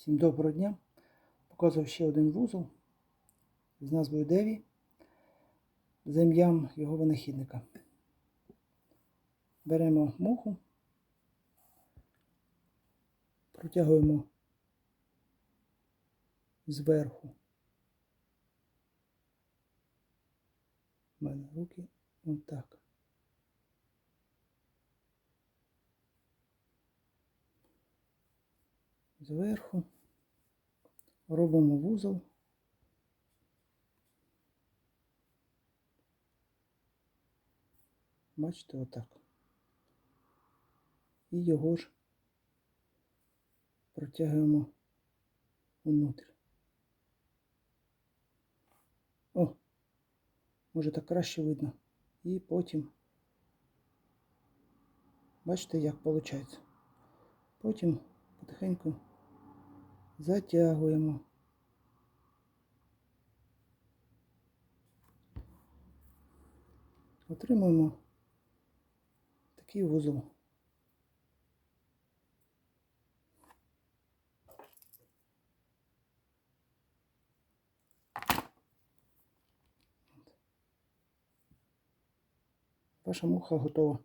Всім доброго дня. Показував ще один вузол з назвою Деві за ім'ям його винахідника. Беремо муху, протягуємо зверху. У мене руки отак. Зверху робимо вузол. Бачите, отак. І його ж протягуємо внутрь. О, може так краще видно. І потім, бачите, як виходить. Потім потихеньку затягуємо. Отримуємо такий вузол. Ваша муха готова.